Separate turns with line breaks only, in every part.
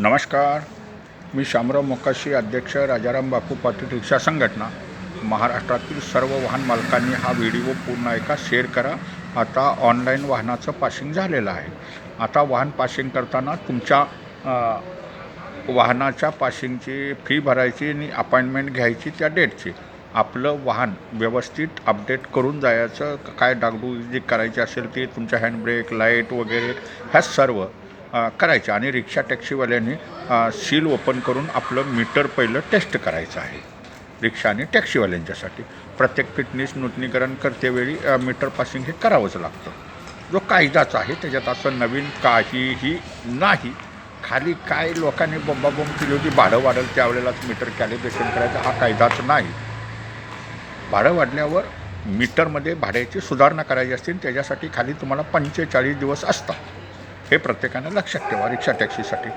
नमस्कार. मी शामराव मोकाशी अध्यक्ष राजाराम बापू पाटील रिक्षा संघटना. महाराष्ट्रातील सर्व वाहन मालकांनी हा व्हिडिओ पूर्ण ऐका शेअर करा. आता ऑनलाईन वाहनाचं पासिंग झालेलं आहे. आता वाहन पासिंग करताना तुमच्या वाहनाच्या पासिंगची फी भरायची आणि अपॉइंटमेंट घ्यायची त्या डेटची. आपलं वाहन व्यवस्थित अपडेट करून जायचं काय डागडुजी करायची असेल ती तुमच्या हँडब्रेक लाइट वगैरे ह्या सर्व करायचं. आणि रिक्षा टॅक्सीवाल्यांनी सील ओपन करून आपलं मीटर पहिलं टेस्ट करायचं आहे. रिक्षा आणि टॅक्सीवाल्यांच्यासाठी. प्रत्येक फिटनेस नूतनीकरण करतेवेळी मीटर पासिंग हे करावंच लागतं. जो कायदाच आहे त्याच्यात असं नवीन काहीही नाही. खाली काय लोकांनी बोंबाबोंब केली होती भाडं वाढेल त्यावेळेलाच मीटर कॅलिब्रेशन करायचं हा कायदाच नाही. भाडं वाढल्यावर मीटरमध्ये भाड्याची सुधारणा करायची असतील त्याच्यासाठी खाली तुम्हाला पंचेचाळीस दिवस असतात. हे प्रत्येकानं लक्षात ठेवा रिक्षा टॅक्सीसाठी.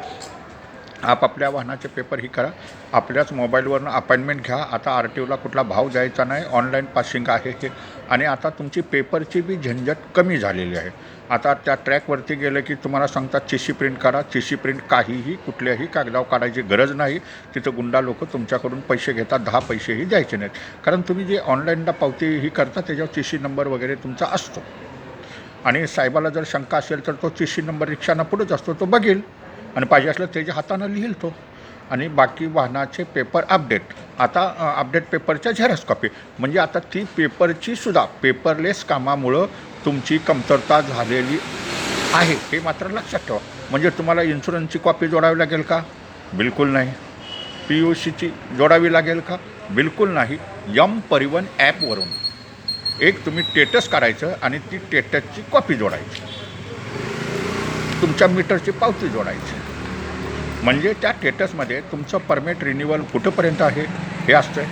आपापल्या वाहनाचे पेपर ही करा. आपल्याच मोबाईलवरनं अपॉइंटमेंट घ्या. आता आर टी ओला कुठला भाव द्यायचा नाही. ऑनलाईन पासिंग आहे हे. आणि आता तुमची पेपरची बी झंझट कमी झालेली आहे. आता त्या ट्रॅकवरती गेलं की तुम्हाला सांगतात चिशी प्रिंट करा. चिशी प्रिंट काहीही कुठल्याही कागदावर काढायची गरज नाही. तिथं गुंडा लोक तुमच्याकडून पैसे घेतात. दहा पैसेही द्यायचे नाहीत. कारण तुम्ही जे ऑनलाईनला पावती ही करता त्याच्यावर चिशी नंबर वगैरे तुमचा असतो. आणि साहेबाला जर शंका असेल तर तो चिशी नंबर रिक्षानं पुढेच असतो तो बघेल. आणि पाहिजे असलं त्याच्या हातानं लिहिल तो. आणि बाकी वाहनाचे पेपर अपडेट. आता अपडेट पेपरच्या झेरॉक्स कॉपी. म्हणजे आता ती पेपरची सुद्धा पेपरलेस कामामुळं तुमची कमतरता झालेली आहे हे मात्र लक्षात ठेवा. म्हणजे तुम्हाला इन्शुरन्सची कॉपी जोडावी लागेल का? बिलकुल नाही. पी यू सीची जोडावी लागेल का? बिलकुल नाही. यम परिवहन ॲपवरून. एक तुम्ही टेटस काढायचं आणि ती टेटसची कॉपी जोडायची. तुमच्या मीटरची पावती जोडायची. म्हणजे त्या टेटसमध्ये तुमचं परमिट रिन्युअल कुठंपर्यंत आहे? हे असतं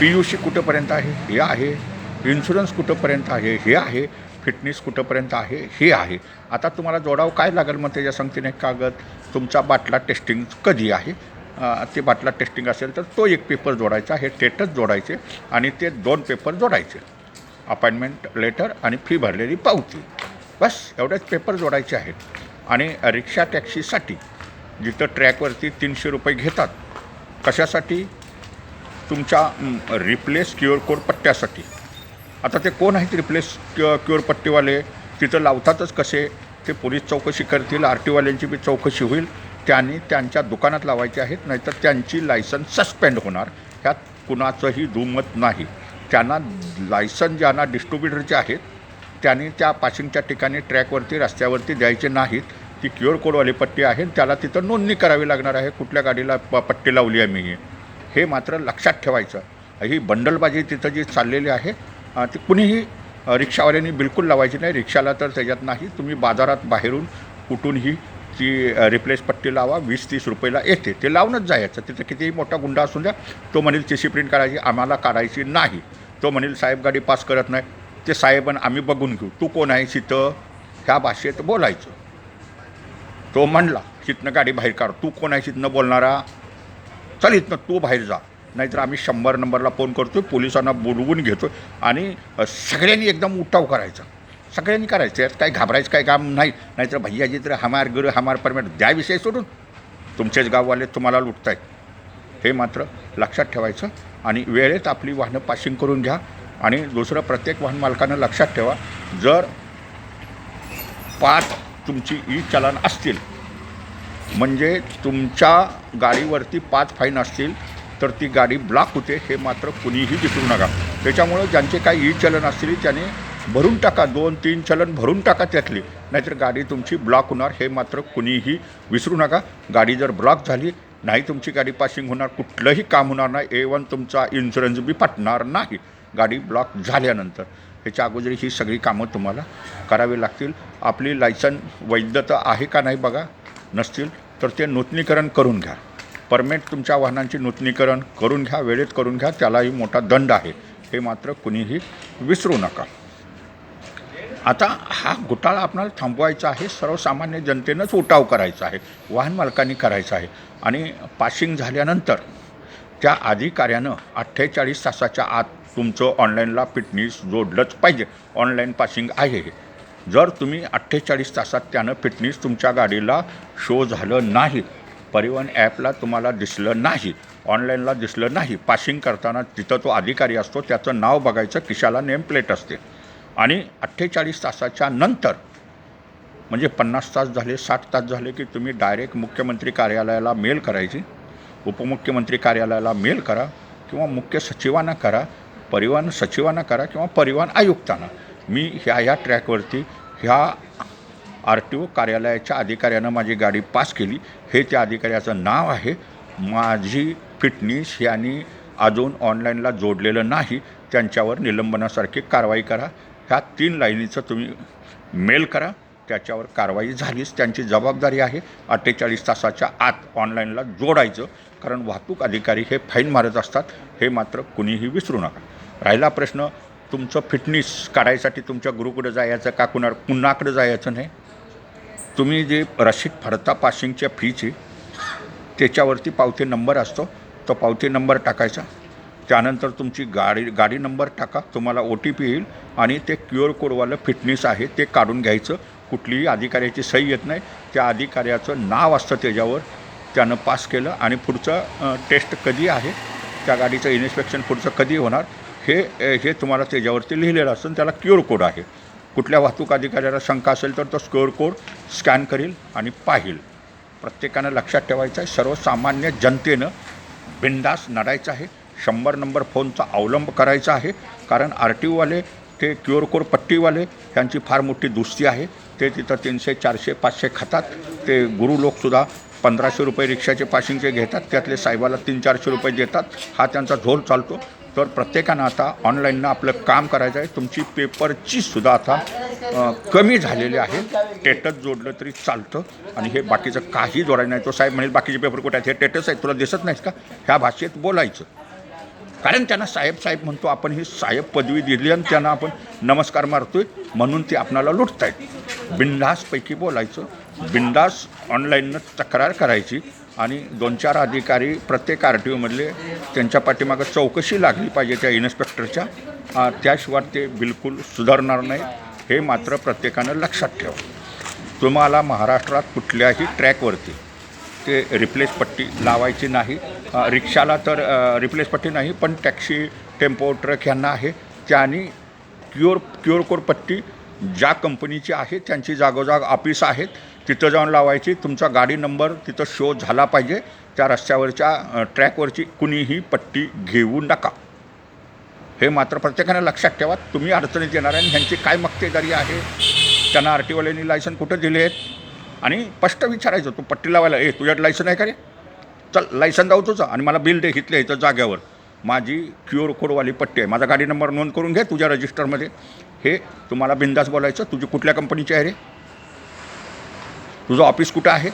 पी यू सी कुठंपर्यंत आहे? हे आहे. इन्शुरन्स कुठंपर्यंत आहे? हे आहे. फिटनेस कुठंपर्यंत आहे? हे आहे. आता तुम्हाला जोडावं काय लागेल मग त्याच्या संगतीने कागद? तुमचा बाटला टेस्टिंग कधी आहे? ते बाटला टेस्टिंग असेल तर तो एक पेपर जोडायचा हे टेटस जोडायचे आणि ते दोन पेपर जोडायचे. अपॉइंटमेंट लेटर आणि फी भरलेली पावती. बस एवढेच पेपर जोडायचे आहेत. आणि रिक्षा टॅक्सीसाठी जिथं ट्रॅकवरती तीनशे रुपये घेतात कशासाठी? तुमच्या रिप्लेस क्युअर कोड पट्ट्यासाठी. आता ते कोण आहेत रिप्लेस क्यु क्युअर पट्टीवाले? तिथं लावतातच कसे? ते पोलीस चौकशी करतील आर टीवाल्यांची बी चौकशी होईल. त्यांनी त्यांच्या दुकानात लावायचे आहेत नाहीतर त्यांची लायसन सस्पेंड होणार. ह्यात कुणाचंही दुमत नाही. त्यांना लायसन ज्यांना डिस्ट्रीब्युटरचे आहेत त्यांनी त्या पासिंगच्या ठिकाणी ट्रॅकवरती रस्त्यावरती द्यायचे नाहीत. ती क्युअर कोडवाली पट्टी आहे त्याला तिथं नोंदणी करावी लागणार आहे कुठल्या गाडीला प पट्टी लावली आहे मी. हे मात्र लक्षात ठेवायचं. ही बंडलबाजी तिथं जी चाललेली आहे ती कुणीही रिक्षावाल्यांनी बिलकुल लावायची नाही. रिक्षाला तर त्याच्यात नाही. तुम्ही बाजारात बाहेरून कुठूनही ती रिप्लेस पट्टी लावा वीस तीस रुपयाला येते. ते लावूनच जायचं. तिथं कितीही मोठा गुंडा असून द्या तो म्हणेल सी प्रिंट करायची आम्हाला काढायची नाही. तो म्हणेल साहेब गाडी पास करत नाही. ते साहेब आम्ही बघून घेऊ. तू कोण आहे तिथं ह्या भाषेत बोलायचं. तो म्हणला तिथनं गाडी बाहेर काढ. तू कोण आहे तिथनं बोलणारा? चल इथनं तू बाहेर जा. नाहीतर आम्ही शंभर नंबरला फोन करतो पोलिसांना बोलवून घेतो आणि सगळ्यांनी एकदम उठाव करायचा. सगळ्यांनी करायचं. यात काही घाबरायचं काही काम नाही. नाहीतर भैयाजी तर हमार गुरु हमार परमेट द्या विषय सोडून. तुमचेच गाववाले तुम्हाला लुटतायत हे मात्र लक्षात ठेवायचं आणि वेळेत आपली वाहनं पासिंग करून घ्या. आणि दुसरं प्रत्येक वाहन मालकानं लक्षात ठेवा जर पाच तुमची ई चलन असतील म्हणजे तुमच्या गाडीवरती पाच फाईन असतील तर ती गाडी ब्लॉक होते हे मात्र कुणीही विसरू नका. त्याच्यामुळं ज्यांचे काही ई चलन असतील त्याने भरून टाका दोन तीन चलन भरून टाका त्यातली. नाहीतर गाडी तुमची ब्लॉक होणार हे मात्र कुणीही विसरू नका. गाडी जर ब्लॉक झाली नाही तुमची गाडी पासिंग होणार कुठलंही काम होणार नाही ए वन तुमचा इन्शुरन्स बी पटणार नाही. गाडी ब्लॉक झाल्यानंतर. ह्याच्या अगोदर ही सगळी कामं तुम्हाला करावी लागतील. आपली लायसन वैधता आहे का नाही बघा नसतील तर ते नूतनीकरण करून घ्या. परमिट तुमच्या वाहनांची नूतनीकरण करून घ्या वेळेत करून घ्या त्यालाही मोठा दंड आहे. हे मात्र कुणीही विसरू नका. आता हा घोटाळा आपणाला थांबवायचा आहे सर्वसामान्य जनतेनंच उठाव करायचा आहे वाहन मालकांनी करायचा आहे. आणि पासिंग झाल्यानंतर त्या अधिकाऱ्यानं अठ्ठेचाळीस तासाच्या आत तुमचं ऑनलाईनला फिटनेस जोडलंच पाहिजे. ऑनलाईन पासिंग आहे हे. जर तुम्ही अठ्ठेचाळीस तासात त्यानं फिटनेस तुमच्या गाडीला शो झालं नाही परिवहन ॲपला तुम्हाला दिसलं नाही ऑनलाईनला दिसलं नाही पासिंग करताना तिथं तो अधिकारी असतो त्याचं नाव बघायचं किशाला नेम प्लेट असते. आणि अठ्ठेचाळीस तासाच्या नंतर म्हणजे पन्नास तास झाले साठ तास झाले की तुम्ही डायरेक्ट मुख्यमंत्री कार्यालयाला मेल करायची उपमुख्यमंत्री कार्यालयाला मेल करा किंवा मुख्य सचिवांना करा परिवहन सचिवांना करा किंवा परिवहन आयुक्तांना. मी ह्या ह्या ट्रॅकवरती ह्या आर टी ओ कार्यालयाच्या अधिकाऱ्यानं माझी गाडी पास केली. हे त्या अधिकाऱ्याचं नाव आहे. माझी फिटनेस यांनी अजून ऑनलाईनला जोडलेलं नाही. त्यांच्यावर निलंबनासारखी कारवाई करा. ह्या तीन लाईनीचं तुम्ही मेल करा. त्याच्यावर कारवाई झालीच त्यांची जबाबदारी आहे. अठ्ठेचाळीस तासाच्या आत ऑनलाईनला जोडायचं कारण वाहतूक अधिकारी हे फाईन मारत असतात हे मात्र कुणीही विसरू नका. राहिला प्रश्न तुमचं फिटनेस काढायसाठी तुमच्या गुरुकडे जायचं का कुणा कुणाकडे जायचं नाही? तुम्ही जे रशीद फडता पासिंगच्या फीची त्याच्यावरती पावती नंबर असतो तो पावती नंबर टाकायचा. त्यानंतर तुमची गाडी गाडी नंबर टाका तुम्हाला ओ टी पी येईल आणि ते क्यू आर कोडवालं फिटनेस आहे ते काढून घ्यायचं. कुठलीही अधिकाऱ्याची सही येत नाही. त्या अधिकाऱ्याचं नाव असतं त्याच्यावर. त्यानं पास केलं आणि पुढचं टेस्ट कधी आहे? त्या गाडीचं इन्स्पेक्शन पुढचं कधी होणार? हे हे तुम्हाला त्याच्यावरती लिहिलेलं असतं आणि त्याला क्यू आर कोड आहे. कुठल्या वाहतूक अधिकाऱ्याला शंका असेल तर तो क्यू आर कोड स्कॅन करील आणि पाहिल. प्रत्येकानं लक्षात ठेवायचं आहे सर्वसामान्य जनतेनं बिंदास नडायचं आहे. शंभर नंबर फोनचा अवलंब करायचा आहे. कारण आर टी ओवाले ते क्युअरकोर कोड पट्टीवाले ह्यांची फार मोठी दुस्ती आहे. ते तिथं तीनशे चारशे पाचशे खातात. ते गुरु लोकसुद्धा पंधराशे रुपये रिक्षाचे पासिंगचे घेतात. त्यातले साहेबाला तीन चारशे रुपये देतात. हा त्यांचा झोल चालतो. तर प्रत्येकानं आता ऑनलाईननं आपलं काम करायचं आहे. तुमची पेपरची सुद्धा आता कमी झालेली आहे. टेटस जोडलं तरी चालतं. आणि हे बाकीचं काही जोडायचं नाही. तो साहेब म्हणेल बाकीचे पेपर कुठे आहेत? हे टेटस आहेत. तुला दिसत नाहीत का? ह्या भाषेत बोलायचं. कारण त्यांना साहेब साहेब म्हणतो आपण ही साहेब पदवी दिली आणि त्यांना आपण नमस्कार मारतोय म्हणून ते आपणाला लुटतायत. बिंदासपैकी बोलायचं बिंदास ऑनलाईननं तक्रार करायची आणि दोन चार अधिकारी प्रत्येक आर टी ओमधले त्यांच्या पाठीमागं चौकशी लागली पाहिजे त्या इन्स्पेक्टरच्या त्याशिवाय ते बिलकुल सुधारणार नाही हे मात्र प्रत्येकानं लक्षात ठेवा. तुम्हाला महाराष्ट्रात कुठल्याही ट्रॅकवरती ते रिप्लेस पट्टी लावायची नाही. रिक्षाला तर रिप्लेस पट्टी नाही पण टॅक्सी टेम्पो ट्रक ह्यांना आहे. त्यांनी क्युअर क्युअर कोड पट्टी ज्या कंपनीची आहे त्यांची जागोजाग ऑफिस आहेत तिथं जाऊन लावायची. तुमचा गाडी नंबर तिथं शो झाला पाहिजे. त्या रस्त्यावरच्या ट्रॅकवरची कुणीही पट्टी घेऊ नका. हे मात्र प्रत्येकाने लक्षात ठेवा. तुम्ही अडचणीत येणार आहे आणि ह्यांची काय मक्तेदारी आहे? त्यांना आर टी ओवाल्यांनी लायसन कुठं दिले आहेत आणि स्पष्ट विचारायचं तू पट्टी लावायला ए तुझ्यात लायसन आहे का रे? चल लायसन दाव तुझं आणि मला बिल दे घेतलं इथं जाग्यावर माझी क्यू आर कोडवाली पट्टी आहे. माझा गाडी नंबर नोंद करून घे तुझ्या रजिस्टरमध्ये हे तुम्हाला बिंदास बोलायचं तुझी कुठल्या कंपनीची आहे रे? तुझं ऑफिस कुठं आहे?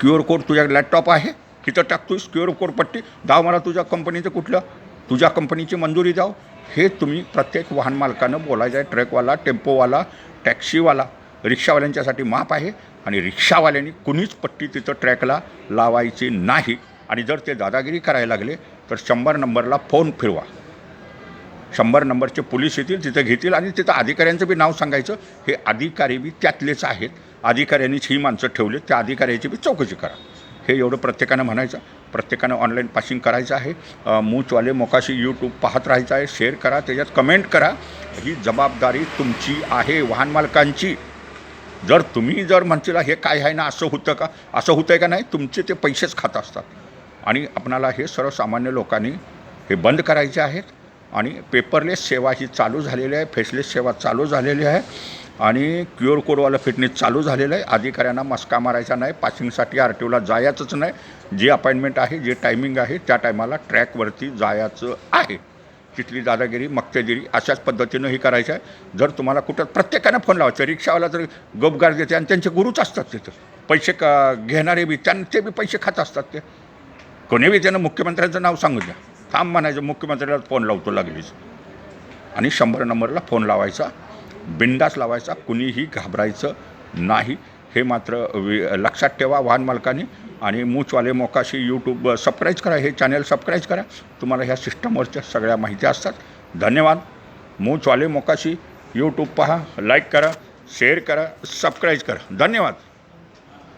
क्यू आर कोड तुझ्या लॅपटॉप आहे? तिथं टाकतोस क्यू आर कोड पट्टी? दाव मला तुझ्या कंपनीचं कुठलं? तुझ्या कंपनीची मंजुरी द्याव हे तुम्ही प्रत्येक वाहन मालकानं बोलायचं आहे. ट्रकवाला टेम्पोवाला टॅक्सीवाला रिक्षावाल्यांच्यासाठी माप आहे आणि रिक्षावाल्यांनी कुणीच पट्टी तिथं ट्रॅकला लावायची नाही. आणि जर ते दादागिरी करायला लागले तर शंभर नंबरला फोन फिरवा. शंभर नंबरचे पोलीस येतील तिथं घेतील आणि तिथं अधिकाऱ्यांचं बी नाव सांगायचं. हे अधिकारी बी त्यातलेच आहेत. अधिकाऱ्यांनीच ही माणसं ठेवली त्या अधिकाऱ्याची बी चौकशी करा. हे एवढं प्रत्येकानं म्हणायचं. प्रत्येकानं ऑनलाईन पासिंग करायचं आहे. मूचवाले मोकाशी यूट्यूब पाहत राहायचं आहे. शेअर करा त्याच्यात कमेंट करा. ही जबाबदारी तुमची आहे वाहन मालकांची. जर तुम्ही जर म्हणतील हे काय आहे ना असं होतं का? असं होतं आहे का नाही तुमचे ते पैसेच खात असतात. आणि आपणाला हे सर्वसामान्य लोकांनी हे बंद करायचे आहेत. आणि पेपरलेस सेवा ही चालू झालेली आहे फेसलेस सेवा चालू झालेली आहे. आणि क्यू आर कोडवालं फिटनेस चालू झालेलं आहे. अधिकाऱ्यांना मस्का मारायचा नाही पासिंगसाठी आर टी ओला जायचंच नाही. जी अपॉइंटमेंट आहे जे टायमिंग आहे त्या टायमाला ट्रॅकवरती जायचं आहे. तिथली दादागिरी मक्तेगिरी अशाच पद्धतीनं हे करायचं आहे. जर तुम्हाला कुठं प्रत्येकानं फोन लावायचं रिक्षावाला तर गपगार देते आणि त्यांचे गुरुच असतात तिथं. पैसे का घेणारे बी त्यांचे बी पैसे खात असतात ते. कोणी बी त्यानं मुख्यमंत्र्यांचं नाव सांगू द्या. थांब म्हणायचं मुख्यमंत्र्याला फोन लावतो लागलीच आणि शंभर नंबरला फोन लावायचा बिंदास लावायचा कुणीही घाबरायचं नाही. हे मात्र वि लक्षात ठेवा वाहन मालकांनी. आणि मूचवाले मोकाशी यूट्यूब सबस्क्राईब करा हे चॅनल सबस्क्राईब करा. तुम्हाला ह्या सिस्टमवरच्या सगळ्या माहिती असतात. धन्यवाद. मूचवाले मोकाशी यूट्यूब पहा लाईक करा शेअर करा सबस्क्राईब करा. धन्यवाद.